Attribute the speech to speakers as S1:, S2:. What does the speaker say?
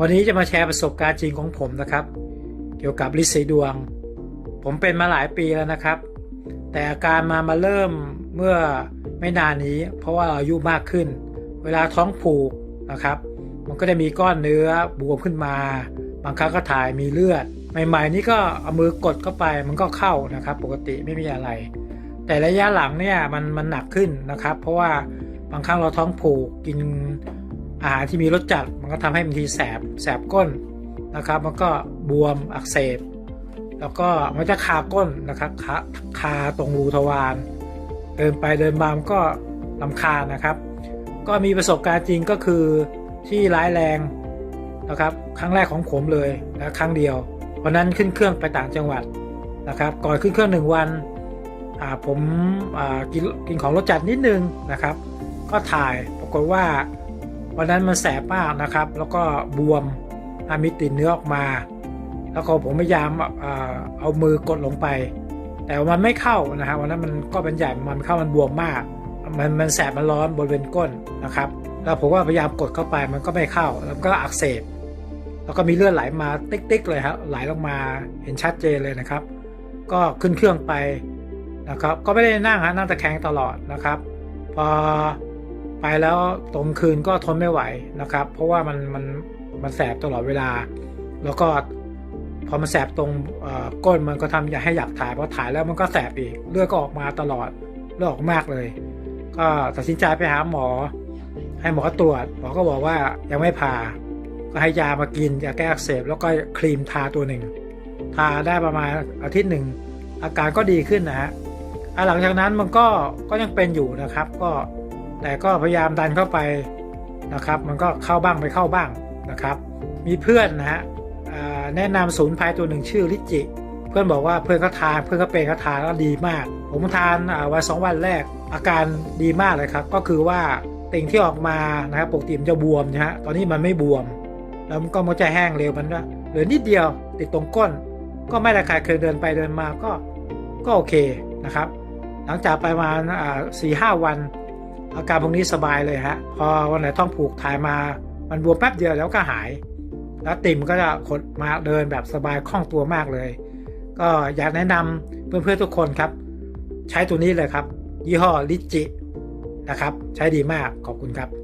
S1: วันนี้จะมาแชร์ประสบการณ์จริงของผมนะครับ เกี่ยวกับลินสีดวง ผมเป็นมาหลายปีแล้วนะครับ แต่อาการมามาเริ่มเมื่อไม่นานนี้ เพราะว่าอายุมากขึ้น เวลาท้องผูกนะครับ มันก็จะมีก้อนเนื้อบวมขึ้นมา บางครั้งก็ถ่ายมีเลือด ใหม่ ๆ นี่ก็เอามือกดเข้าไปมันก็เข้านะครับ ปกติไม่มีอะไร แต่ระยะหลังเนี่ยมันมันหนักขึ้นนะครับ เพราะว่าบางครั้งเราท้องผูกกิน อาหารที่มีรสจัดมันก็ทำให้บางทีแสบแสบก้นนะครับ มันก็บวมอักเสบ แล้วก็มันจะคาก้นนะครับคาคาตรงรูทวารเดินไปเดินมามันก็ลำคาญนะครับ ก็มีประสบการณ์จริงก็คือที่ร้ายแรงนะครับ ครั้งแรกของผมเลยนะครั้งเดียววันนั้นขึ้นเครื่องไปต่างจังหวัดนะครับ ก่อนขึ้นเครื่องหนึ่งวันผมกินกินของรสจัดนิดนึงนะครับ ก็ถ่ายปรากฏว่า วันนั้นมันแสบมากนะครับ แล้วก็บวมอามีติดเนื้อออกมา แล้วก็ผมพยายามเอามือกดลงไป แต่มันไม่เข้านะฮะวันนั้นมันก็เป็นใหญ่มันเข้ามันบวมมาก มันมันแสบมันร้อนบริเวณก้นนะครับ แล้วผมก็พยายามกดเข้าไปมันก็ไม่เข้า แล้วก็อักเสบ แล้วก็มีเลือดไหลมาติ๊กๆเลยครับไหลลงมาเห็นชัดเจนเลยนะครับ ก็ขึ้นเครื่องไปนะครับ ก็ไม่ได้นั่งฮะนั่งตะแคงตลอดนะครับ พอ ไปแล้วตรงคืนก็ทนไม่ไหวนะครับ เพราะว่ามันมันมันแสบตลอดเวลา แล้วก็พอมันแสบตรงก้นมันก็ทำอยากให้อยากถ่ายพอถ่ายแล้วมันก็แสบอีกเลือดก็ออกมาตลอดเลือดออกมากเลย ก็ตัดสินใจไปหาหมอ ให้หมอตรวจหมอก็บอกว่ายังไม่ผ่าก็ให้ยามากินยาแก้อักเสบแล้วก็ครีมทาตัวหนึ่งทาได้ประมาณอาทิตย์หนึ่งอาการก็ดีขึ้นนะฮะหลังจากนั้นมันก็ก็ยังเป็นอยู่นะครับ ก็ แต่ก็พยายามดันเข้าไปนะครับ มันก็เข้าบ้างไม่เข้าบ้างนะครับ มีเพื่อนนะฮะแนะนำศูนย์ภัยตัวหนึ่งชื่อลิจิ เพื่อนบอกว่าเพื่อนเขาทานเพื่อนเขาเป็นเขาทานแล้วดีมาก ผมทานวันสองวันแรกอาการดีมากเลยครับ ก็คือว่าติ่งที่ออกมานะครับปกติมันจะบวมนะฮะตอนนี้มันไม่บวม แล้วมันก็มันจะแห้งเร็วมันเหลือนิดเดียวติดตรงก้น ก็ไม่ระคายเคืองเดินไปเดินมาก็ก็โอเคนะครับ หลังจากไปมาสี่ห้าวัน อาการพวกนี้สบายเลยฮะ พอวันไหนต้องผูกถ่ายมา มันบวมแป๊บเดียวแล้วก็หาย แล้วติ่มก็จะขดมาเดินแบบสบายคล่องตัวมากเลย ก็อยากแนะนำเพื่อนๆทุกคนครับ ใช้ตัวนี้เลยครับ ยี่ห้อลิจินะครับ ใช้ดีมากขอบคุณครับ